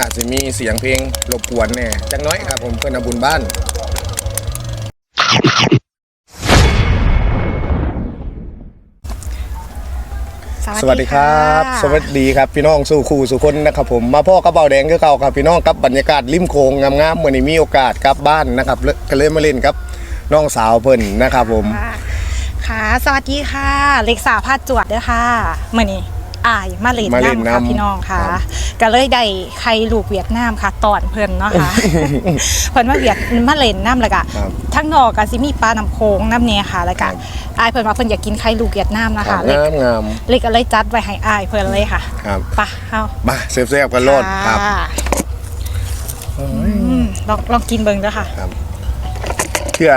อาจจะมีเสียงเพลงรบกวนแหน่จักหน้อยครับผมเพื่อนเอาบุญบ้าน สวัสดีครับ สวัสดีครับพี่น้องสู่คู่สู่คนนะครับผมมาพ่อกระเป๋าแดงคือเก่าครับพี่น้องครับบรรยากาศริมโขงงามๆเมื่อนี้มีโอกาสกลับบ้านนะครับเลยก็เลยมาเล่นครับน้องสาวเพิ่นนะครับผมค่ะค่ะสวัสดีค่ะ เล็กสาวพาดจวดเด้อค่ะเมื่อนี้ อายมาเล่นมาเล่นน้ำค่ะน้ำพี่น้องค่ะ ครับ ก็เลยได้ใครลูกเวียดนามค่ะ ตอนเพิ่นเนาะค่ะ เพิ่นมาเวียดมาเล่นน้ำแล้วก็ครับ ทั้งนอกก็สิมีปลาน้ำโขงน้ำเนี่ยค่ะแล้วก็ครับ อายเพิ่นว่าเพิ่นอยากกินไข่ลูกเวียดนามนะคะเล็กงามงามเล็กก็เลยจัดไว้ให้อายเพิ่นเลยค่ะๆครับไปะเฮามาเซฟๆกันโลดครับะอืมลองลองกินเบิ่งเด้อค่ะเพื่อ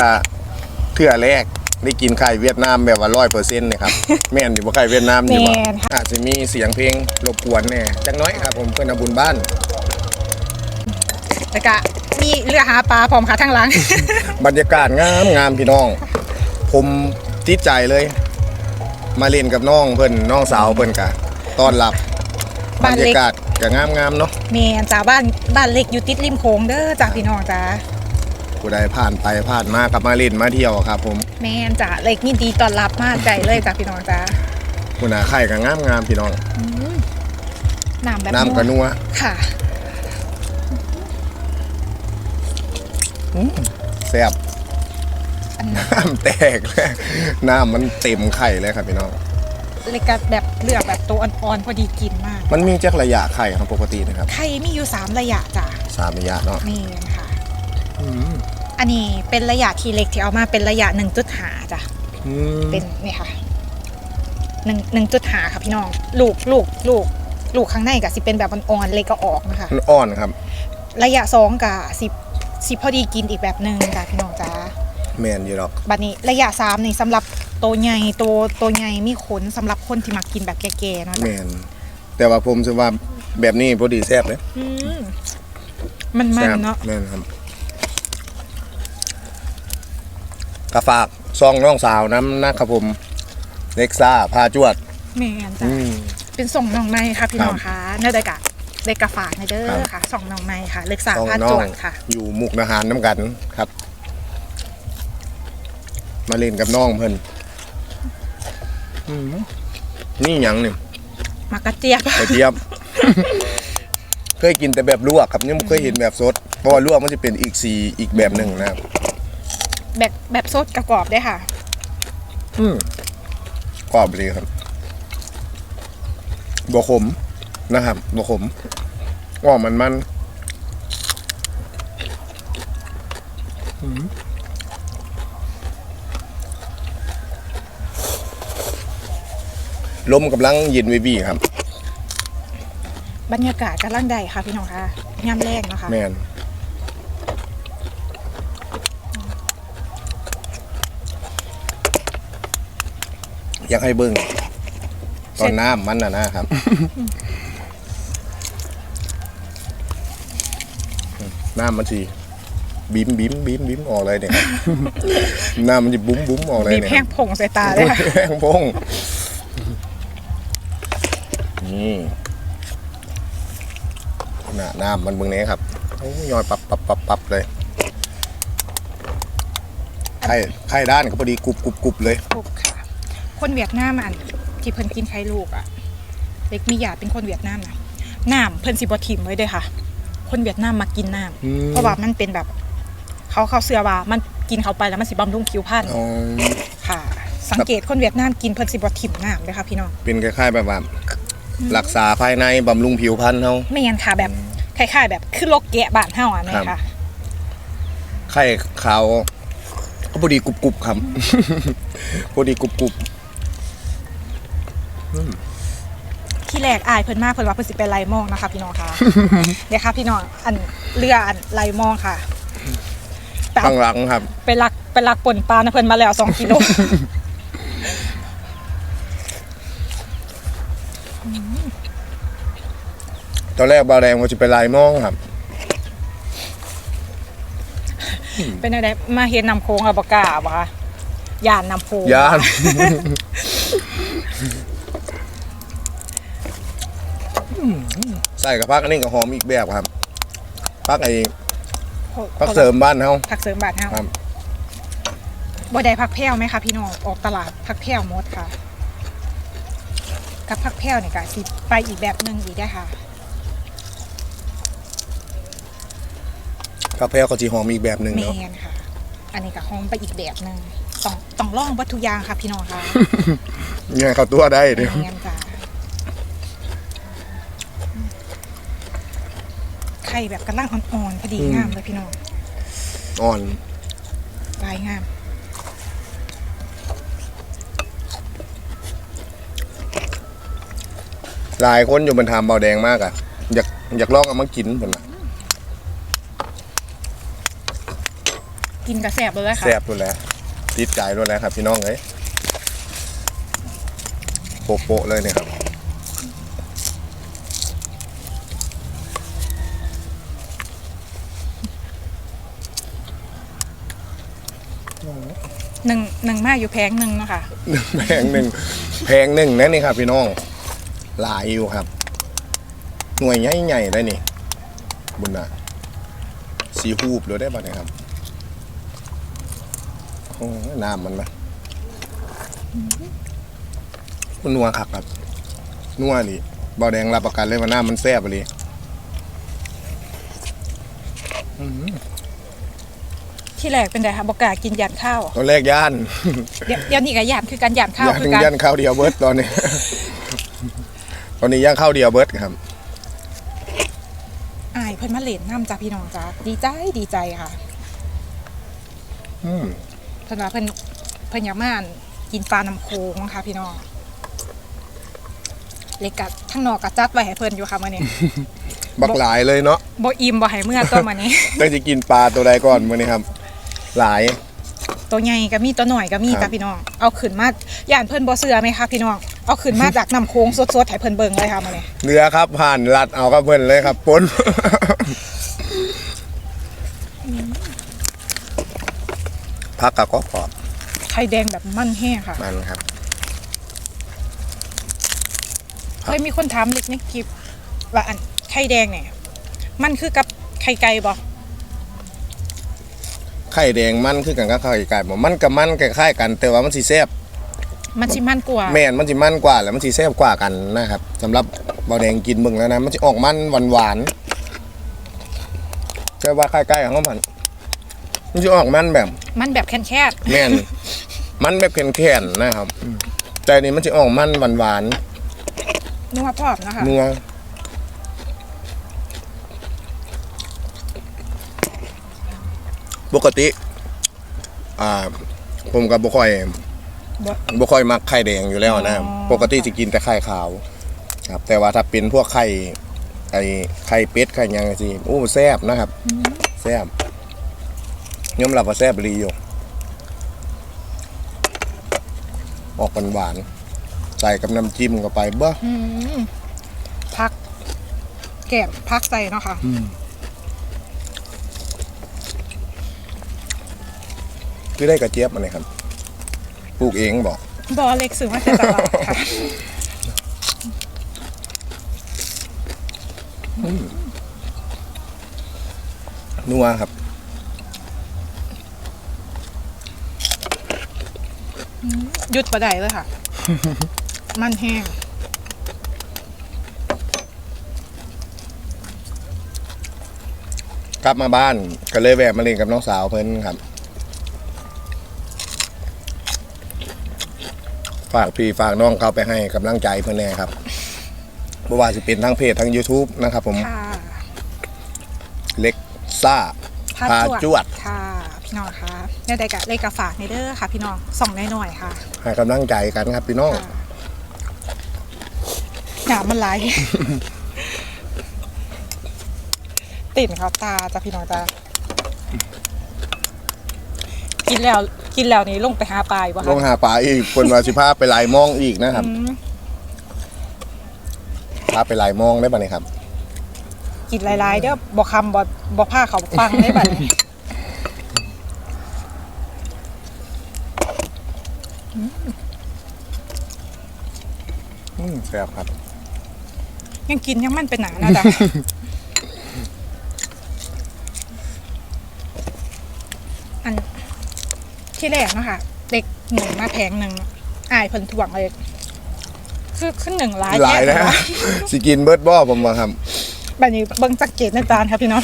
เพื่อแรก ได้กินไข่เวียดนามแบบว่าร้อยเปอร์เซ็นต์นะครับ แม่นอยู่บ่ไข่เวียดนามอยู่บ่แม่นค่ะ อาจจะมีเสียงเพลงรบกวนแหน่จักหน้อยครับผมเพื่อนเอาบุญบ้าน แล้วก็มีเรือหาปลาพร้อมค่ะทั้งหลัง บรรยากาศงามงามพี่น้อง ผมติดใจเลย มาเล่นกับน้องเพิ่นน้องสาวเพิ่นกะต้อนรับบบ้ารนรเล็กยากาศก็งามงามๆเนาะเมนจ้าบ้านบ้านเล็กอยู่ติดริมโขงเด้อจ้าพี่น้องจ้า ผู้ใดผ่านไปผ่านมากับมาเล่นมาเที่ยวครับ ผมแมนจ้าเล็กนี่ดีต้อนรับมากใจเลยจ้าพี่น้องจ้าผู้น่าไข่ก็งามงามๆพี่น้องน้ำแบบน้ำกระนัวค่ะ แซ่บอันนี้น้ำแตกเลยน้ำมันเต็มไข่เลยครับพี่น้อง เล็กก็แบบเลือกแบบตัวอ่อนๆพอดีกินมาก มันมีจักระยะไข่ครับปกตินะครับไข่มีอยู่สามระยะจ้าสามระยะเนาะเมนค่ะอั นนี้เป็นระยะที่เล็กที่เอามาเป็นระยะหนึ่งจุดหาจ้ะ อืมเป็นนี่ค่ะหนึ่งหนึ่งจุดหาค่ะพี่น้อง ลูกลูกลูกลูกข้างในก็สิเป็นแบบอ่อนๆเล็กก็ออกนะคะ มันอ่อนครับ ระยะสองกับสิบสิพอดีกินอีกแบบหนึ่งจ้ะพี่น้องจ้าแมนอยู่หรอกบัดนี้ระยะสามนี่สำหรับตัวใหญ่ตัวตัวใหญ่มีขนสำหรับคนที่มักกินแบบแก่ๆเนาะแมจ้ะนแต่ว่าผมคิดว่าแบบนี้พอดีแซ่บเลยอืมมันมันแซ่บเนาะ แม่นครับ กระฝากซองน้องสาวน้ำนะครับผมเล็กซ่าพาจวดแม่นจ้ะอืม เป็นส่งน้องไม้ค่ะพี่น้องครับคะเนื้อเด็กะเด็กกะฝากในเด้ครัอบค่ะส่งน้องไม้ค่ะ เล็กสาวซองพาดน้จองวดค่ะ อยู่มุกนาหารน้ำกันครับ มาเล่นกับน้องเพิ่นอืมนี่หยังนี่มากระเจี๊ยบกระเจี๊ยบเคยกินแต่แบบลวกครับยังไม่เคยเห็นแบบสด เพราะว่าลวกมันจะเป็นอีกสีอีกแบบหนึ่งนะครับ แบบแบบสดกระกรอบได้ค่ะ อืมกรอบดีครับบวขมนะครับบวขมว่ามันมันอืมลมกำลังเย็นวิบีครับ บรรยากาศกำลังได้ค่ะพี่น้องค่ะย่ำแรกนะคะ แมน อยากให้เบิ้งตอนน้ำมันน่ะนะครับ น้ำมันสิบิ้มบิ้มบิ้มบิ้มออกเลยเนี่ยครับน้ำมันจะบุ้มบุ้มออกเลยบีบเนี่ยแห้งผงใส่ตาเลยค่ะแห้งพงนี่น่ะน้ำมันเบื้องนี้ครับโอ้ยยอยปับปับปับปับเลยไข่ไข่ด้านก็พอดีกรุบกรุบกรุบเลยถูกค่ะ คนเวียดนามอันที่เพิ่นกินไข่ลูกอะเล็กมีญาติเป็นคนเวียดนามนะน้ำเพิ่นสิบ่ถิ่มไว้เด้อค่ะ คนเวียดนามมากินน้อืมำเพราะว่ามันเป็นแบบ เขาเขาเชื่อว่ามันกินเข้าไปแล้วมันสิบำรุงผิวพรรณอ๋อค่ะ สังเกตคนเวียดนามกินเพิ่นสิบ่ถิ่มน้ำเลยค่ะพี่น้องเป็นคล้ายๆแบบว่ารักษาภายในบำรุงผิวพรรณเขาไม่งั้นค่ะแบบคล้ายๆ แบบคือโรคแกะบ้านเฮาอะแม่ครับค่ะไข่ขาวก็พอดีกรุบกรุบครับ พอดีกรุบกรุบ ที่แรกอายเพิ่นมาเพิ่นว่าเพิ่นสิไปไล่มองนะคะพี่น้องค่ะ เดี๋ยวค่ะพี่น้องอันเรืออันไล่มองค่ะไปเอาข้างหลังครับ ไปลักไปลักป่นปลานะเพิ่นมาแล้วสองกิโลตอนแรกบาวแดงว่าจะไปลายมองครับ เป็นอะไรมาเห็นนำโค้งอะบกล้าบ่คะย่านนำโค้งยาน ส่กับพักอันนี้ก็หอมอีกแบบครับพักไอ้พักเสริมบ้านเฮาผักเสริมบาทเฮาครับ บ่ได้ผักแพรวไหมคะพี่น้องออกตลาดผักแพรวหมดค่ะ กับผักแพรวเนี่ยก็สิไปอีกแบบหนึงอีกได้อค่ะ กาแฟก็สิหอมอีกแบบหนึ่งแมเนาะนค่ะ อันนี้ก็หอมไปอีกแบบหนึงต้องต้องลองวัตถุกอยางค่ะพี่น้องค่ะ ยังไงเข้าตัวได้เดี๋ยวแมนจ้า ไข่แบบกำลังอ่อนๆพอดีงามเลยพี่น้องอ่อนลายงามหลายคนอยู่บนทามเบาแดงมากอะ อยากอยากลองเอามากินเพิ่นน่ะกินกระแสบเลยค่ะแซ่บด้วยแหล้วติดใจด้วยแหล้วครับ พี่น้องเอ้ยโปะๆเลยเนี่ยครับ หนึ่งหนึ่งมาอยู่แพงหนึ่งเนาะค่ะแพงหนึ่งแพงหนึ่งนะนี่ครับ พี่น้องหลายอยู่ครับ หน่วยใหญ่ๆได้นี่บุญนะสีฮูบเลยได้ป่ะเนี่ยครับโอ้น้ำมันนะมันนัวคักครับนัวนี่เบาแดงรับประกันเลยว่าน้ำมันแซ่บเลย ที่แรกเป็นไงคะบอกกล้ากินยานข้าวตอนแรกย่านเดี๋ยวเดี๋ยวนี้ก็ยานคือการยานข้าวย่านคือการย่านข้าวเดียวเบิร์ดตอนนี้ ตอนนี้ย่างข้าวเดียวเบิร์ดครับ อายเพิ่นมาเล่นน้ำจ้าพี่น้องจ้าดีใจดีใจค่ะอืมเพิ่นว่าเพิ่นเพิ่นอยากมาอั่นกินปลาน้ำโขงค่ะพี่น้องเล็กกัดทั้งนอกกัจัดไว้ให้เพิ่นอยู่ค่ะมื้อนี้ บักหลายเลยเนาะบ่อิ่มบ่ให้เมื่อตัวมื้อนี้ต้องจะกินปลาตัวใดก่อนมื้อนี้ครับ หลาย ตัวใหญ่ก็มีตัวหน่อยก็มีครัจ้าบพี่น้อง เอาขึ้นมาย่านเพิ่นบ่เชื่อไหมคะพี่น้อง เอาขึ้นมาจากน้ำโขงสดๆให้เพิ่นเบิ่งเลยค่ะมื้อนี้เรือครับผ่านลัดเอากับเพิ่นเลยครับปน พักกับก็กรอบไข่แดงแบบมันแห้งค่ะ มันครับ เคยมีคนถามเล็กในคลิปว่าอันไข่แดงเนี่ยมันคือกับไข่ไก่บ่ ไข่แดงมันคือกันกับไข่ไก่บ่มันกับมันคล้ายๆกัน แต่ว่ามันสิแซ่บมันสิมันกว่าแม่นมันสิมันกว่าแล้วมันสิแซ่บกว่ากันนะครับสำหรับเบาแดงกินเบิ่งแล้วนะมันสิออกมันหวานๆแต่ว่าไข่ไก่ของมันมันสิออกมันแบบ มันแบบแค่นแม่นมันแบบแข็งๆนะครับอืมแต่อันนี้มันจะออกมันหวานๆนัวพร้อมนะคะๆนัว ปกติ อ่า ผมกับบุค่อยบ่บุค่อยมักไข่แดงอยู่แล้วนะอ๋อปกติจะกินแต่ไข่ขาว ครับ แต่ว่าถ้าเป็นพวกไข่ไอไข่เป็ดไข่หยังสิโอ้แซ่บนะครับแซ่บยอมรับว่าแซ่บรีอยู่ออกหวานๆใส่กับน้ำจิ้มเข้าไปเบ้ออืมพัก แก้มพักใส่เนาะค่ะ คือได้กระเจี๊ยบมาเลยครับปลูกเองบอกบอเล็กซื้อมาจากตลาดค่ะนัวครับหยุดประไดเลยค่ะ มันแห้งกลับมาบ้านก็เลยแวะมาเล่นกับน้องสาวเพิ่นครับากพี่ฝากน้องเขาไปให้กำลังใจเพิ่นแน่ครับบ่ว่าจะเป็นทั้งเพจทั้ง YouTube นะครับผมค่ะเล็กซ่าพาพาจจววดดค่ะพี่น้องค่ะเนี่ยได้กะเลขกะฝากในเด้อค่ะ พี่น้องส่องน้อยๆค่ะ ให้กำลังใจกันครับพี่น้องค่ะหนามันไหลายติ่นครับตาจ้ะพี่น้องจ้า กินแล้วกินแล้วนี่ลงไปหาปลายวะลคะงหาปลาอีกคนว่าสิพาไปหลายมองอีกนะครับอืมพาไปหลายมองได้ป่ะเนี่ยครับ กินหลายๆเด้อบ่คำบ่บ่ผ้าเขาฟังได้บัดนี้อืมแซ่บครับ ยังกินยังมันเป็นหนานะจ๊ะ อัน ที่แรกเนาะคะเด็กหนึ่งมาแพงหนึ่งอายเพิ่นถ่วงเลยคือขึ้นหนึ่งหลายหลายนะแฮะสิกินเบิร์ดบ่ผมว่าครับแบบนี้เบิ่งสังเกตในจานครับพี่น้อง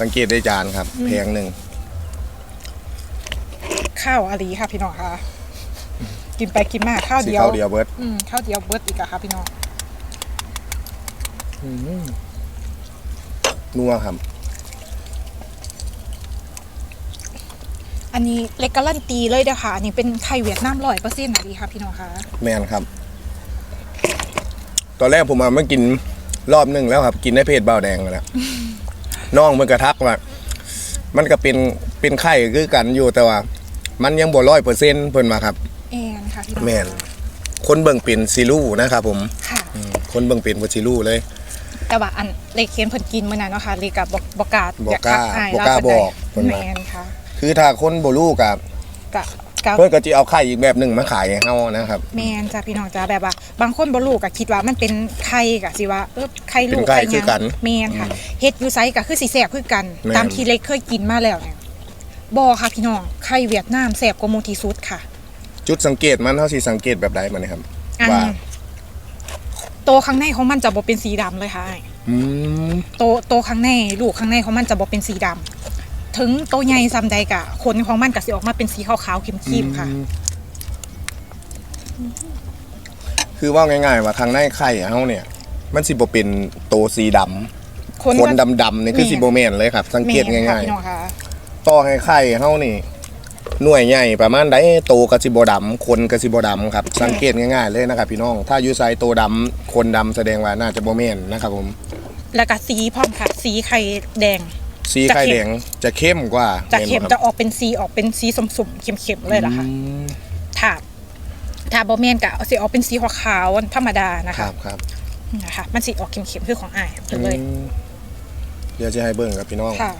สังเกตได้จานครับแพงหนึ่งข้าวอาลีค่ะพี่น้องค่ะ กินไปกินมาข้าวสิเดียวข้าวเดียวเบิร์ดอืมข้าวเดียวเบิดอีกอะค่ะพี่น้องนัวครับ อันนี้เล็กการันตีเลยเด้อค่ะ อันนี้เป็นไข่เวียดนามร้อยเปอร์เซ็นต์นะดีค่ะพี่น้องค่ะแมนครับ ตอนแรกผมมามากินรอบหนึ่งแล้วครับ กินในเพจเบาวแดงแล้ว น้องมันกระทักว่ามันก็เป็นเป็นไข่คือกันอยู่แต่ว่า มันยังบ่ร้อยเปอร์เซ็นต์เพิ่นมาครับ แอนค่ะพี่น้องแมนคนเบิ่งเป็นซีรูนะครับผมค่ะ อืมคนเบิ่งเป็นบ่ซีรูเลย แต่ว่าอันเล็กเคียนเพิ่นกินมื้อนั้นเนาะค่ะเล็กกับบอกบอกกล้าบอกกล้าอยทัอายบอกกล้าเล่บอกเพิ่นเพิ่นได้ว่า แมนค่ะ คือถ้าคนบ่รู้กับกะกะเพิ่นก็สิเอาไข่อีกแบบหนึ่งมาขายให้เฮานะครับ แมนจ้ะพี่น้องจ้ะแบบว่า บางคนบ่รู้ก็คิดว่ามันเป็นไข่ก็สิว่าเออไข่ลูกเป็นไข่หยังคือกันแมนค่ะเฮ็ดอยู่ไสก็คือสิแซ่บคือกัน แม่น ตามที่เล็กเคยกินมาแล้วเนี่ยบ่ค่ะพี่น้องไข่เวียดนามแซ่บกว่าหมู่ที่สุดค่ะ จุดสังเกตมันเฮาสิสังเกตแบบใดมันนะครับ อันว่า โตข้างในของมันจะบ่เป็นสีดำเลยค่ะอ้ายอืมโตโตข้างในลูกข้างในของมันจะบ่เป็นสีดำ ถึงโตใหญ่ซำใดกะขนของมันก็สิออกมาเป็นสีขาวๆครีมๆค่ะคือว่าง่ายๆว่าทางในไข่เฮาเนี่ย มันสิบ่เป็นโตสีดำคนคนก็ ดำๆนี่คือสิบ่แม่นเลยครับ สังเกตแม่นค่ะง่ายพี่น้องค่ะๆ ต่อให้ไข่เฮานี่ หน่วยใหญ่ประมาณใดโตก็สิบ่ดำคนก็สิบ่ดำครับ สังเกตง่ายๆเลยนะครับ พี่น้อง ถ้าอยู่ไซโตดำคนดำแสดงว่าน่าจะบ่แม่นนะครับผม แล้วก็สีพร้อมค่ะ สีไข่แดง สีไข่แดงจะเข้มกว่าจะเข็มแนบ่จะครับออกเป็นสีออกเป็นสีสมๆเข็มๆเลยล่ะค่ะอืมถ้าถ้าบ่แม่นก็สิออกเป็นสีขาวๆธรรมดานะครัคะบครับนะคะมันสิออกเข็มๆคือของอ้ายเลยอืมเดี๋ยวจะให้เบิ่งครับพี่น้องค่ะ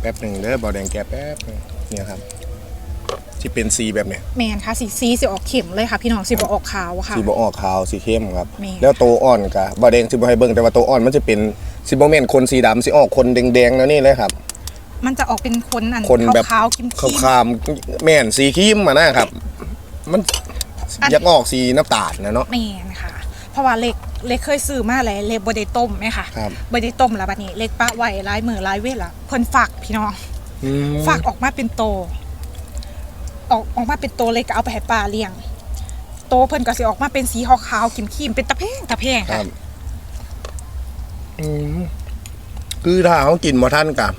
แป๊บหนึ่งเด้อเบาแดงแกะแป๊บหนึ่งเนี่ยครับ ที่เป็นสีแบบเนี้ยแม่นค่ะสีสีสิออกเข็มเลยค่ะ พี่น้องสิบ่ออกขาวค่ะ สีบ่ออกขาวสีเข้มครับ แม่ แล้วโตวอ่อนกะเบาแดงสิบ่ให้เบิ่งแต่ว่าโตวอ่อนมันจะเป็นสิบ่แม่นคนสีดำสิออกคนแดงๆแล้วนี่เลยครับ มันจะออกเป็นคนอันคนแบบขาวๆครีมๆขาวคามแม่นสีครีมมานะครับมันอันอยากออกสีน้ำตาลนะเนาะ แม่นค่ะ เพราะว่าเล็กเล็กเคยซื้อมาแล้วเล็กบ่ได้ต้มไหมค่ะครับบ่ได้ต้มแล้วบัดนี้เล็กปะไว้หลายมือหลายเวลาเพิ่นฝากพี่น้อง อืมฝากออกมาเป็นโต ออกออกมาเป็นโตเลยก็เอาไปให้ป้าเลี้ยง โตเพิ่นก็สิออกมาเป็นสีขาวๆครีมๆเป็นตะแพงตะแพงคค่ะรับอืมคือถ้าเขากินบ่ทันกับ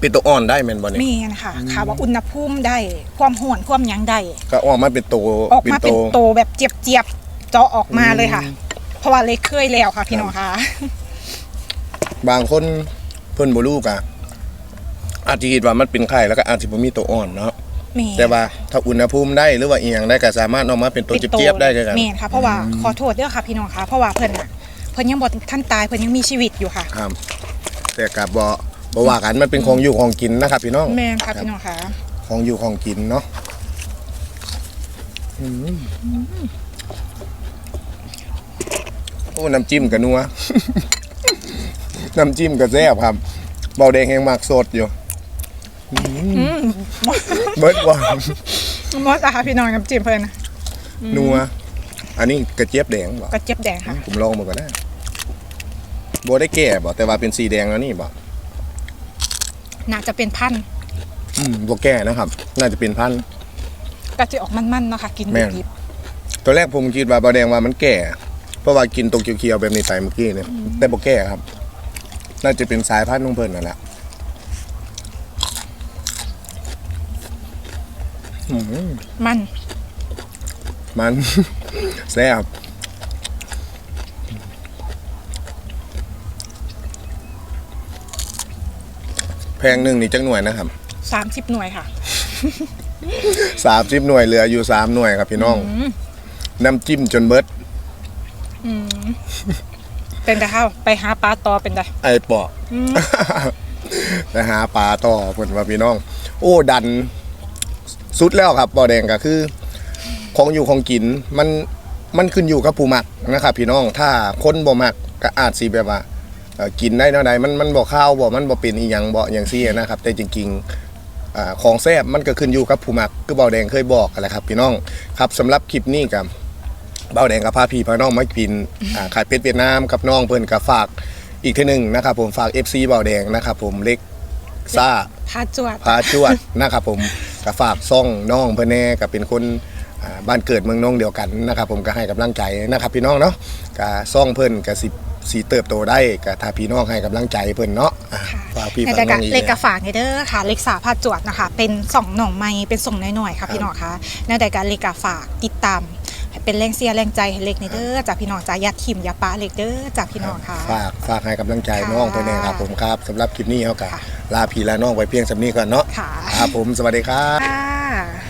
เป็นตัวอ่อนได้แม่นบ่เนี่ยแม่นค่ะค่ะว่าอุณหภูมิได้ความร้อนความหยังได้ก็ออกมาเป็นตัวออกมาเป็นโตแบบเจียบๆเจาะออกมาเลยค่ะอืมเพราะว่าเล็กเคยแล้วค่ะพี่น้องค่ะ บางคนเพิ่นบ่รู้กะอาจจะคิดว่ามันเป็นไข่แล้วก็อาจจะบ่มีตัวอ่อนเนาะ แม่ แต่ว่าถ้าอุณหภูมิได้หรือว่าอีหยังได้ก็สามารถออกมาเป็นตัวป็นเจี๊ยบๆได้คือกัน แม่นค่ะเพราะว่าขอโทษเด้อค่ะพี่น้องค่ะ เพราะว่าเพิ่นน่ะเพิ่นยังบ่ท่านตายเพิ่นยังมีชีวิตอยู่ค่ะ ครับแต่ก็บ่บ่ว่ากันมันเป็นของอยู่ของกินนะครับพี่น้องแม่นค่ะพี่น้องค่ะของอยู่ของกินเนาะอืมโอ้น้ำจิ้มกับนัว น้ำจิ้มกับแซ่บครับเบาแดงแห้งมากสดอยู่อืม เบิดว่ามอสอะค่ะพี่น้องน้ำจิ้มเพิ่นน่ะนัว อันนี้กระเจี๊ยบแดงบ่กระเจี๊ยบแดงค่ะ ผมลองมาก่อนนะบ่ได้แก่บ่แต่ว่าเป็นสีแดงแล้วนี่บ่น่าจะเป็นพันธุ์อืมบ่แก่นะครับ น่าจะเป็นพันธุ์ก็จะออกมันๆเนาะค่ะกินแม่นดิบตอนแรกผมคิดว่าบาแดงว่ามันแก่ เพราะว่ากินตัวเขียวๆแบบนี้ไปเมื่อกี้เนี่ยแต่บ่แก่ครับ น่าจะเป็นสายพันธุ์ของเพิ่นนั่นแหละ มๆมัน มันแซ่บแพงหนึ่งนี่จักหน่วยนะครับ30หน่วยค่ะสามสิบหน่วยเหลืออยู่สามหน่วยครับพี่น้องอืมน้ำจิ้มจนเบิดอืมเป็นไงคะไปหาปลาต่อเป็นไงไอปอกอืมไปหาปลาต่อเพิ่นว่าพี่น้อง โอ้ดัน สุดแล้วครับบ่อแดงก็คือ ของอยู่ของกินมันมันขึ้นอยู่กับผู้มักนะครับ พี่น้องถ้าคนบ่มักก็อาจสิแบบว่าเอ่อกินได้เท่าใดมันมันบ่ข้าวบ่มันบ่เป็นอีหยังบ่อย่างซี่นะครับ แต่จริงๆอ่าของแซ่บมันก็ขึ้นอยู่กับผู้มักคือเบาแดงเคยบอกกันแหละครับ พี่น้องครับสำหรับคลิปนี้กับเบาแดงกับพาพี่พาน้องมากินอ่าขายเป็ดเวียดนามกับน้องเพิ่นก็ฝากอีกทีหนึ่งนะครับผมฝาก FC เบาแดงนะครับผมเล็ก ซ่าพาจวดพาจวดนะครับผมก็ฝากซ่องน้องเพื่อนแน่ก็เป็นคนอ่าบ้านเกิดเมืองน้องเดียวกันนะครับผมก็ให้กำลังใจนะครับพี่น้องเนาะก็ซ่องเพิ่นก็สิสีเติบโตได้ก็ถ้าพี่น้องให้กำลังใจเพิ่นเนาะอะฝากพี่ในฝากแต่น้กะองอีกเล็กกะฝากในเด้อค่ะ เล็กสาพาจวดนะคะ เป็นสองหน่องไม้เป็นส่งน้อยๆค่ะพี่น้องคะในแต่กะเล็กกะฝากติดตามให้ เป็นแรงเสียแรงใจให้เล็กในเด้อจากพี่น้องจากญาติทิมอยาป้าเล็กเด้อจากพี่น้องค่ะ ฝากฝากให้กำลังใจค่ะน้องเพื่อนแน่ครับผมครับสำหรับคลิปนี้เขาก็ค่ะลาพี่ลาน้องไว้เพียงสำนี้ก่อนเนาะค่ะ ครับผมสวัสดีครับ ค่ะ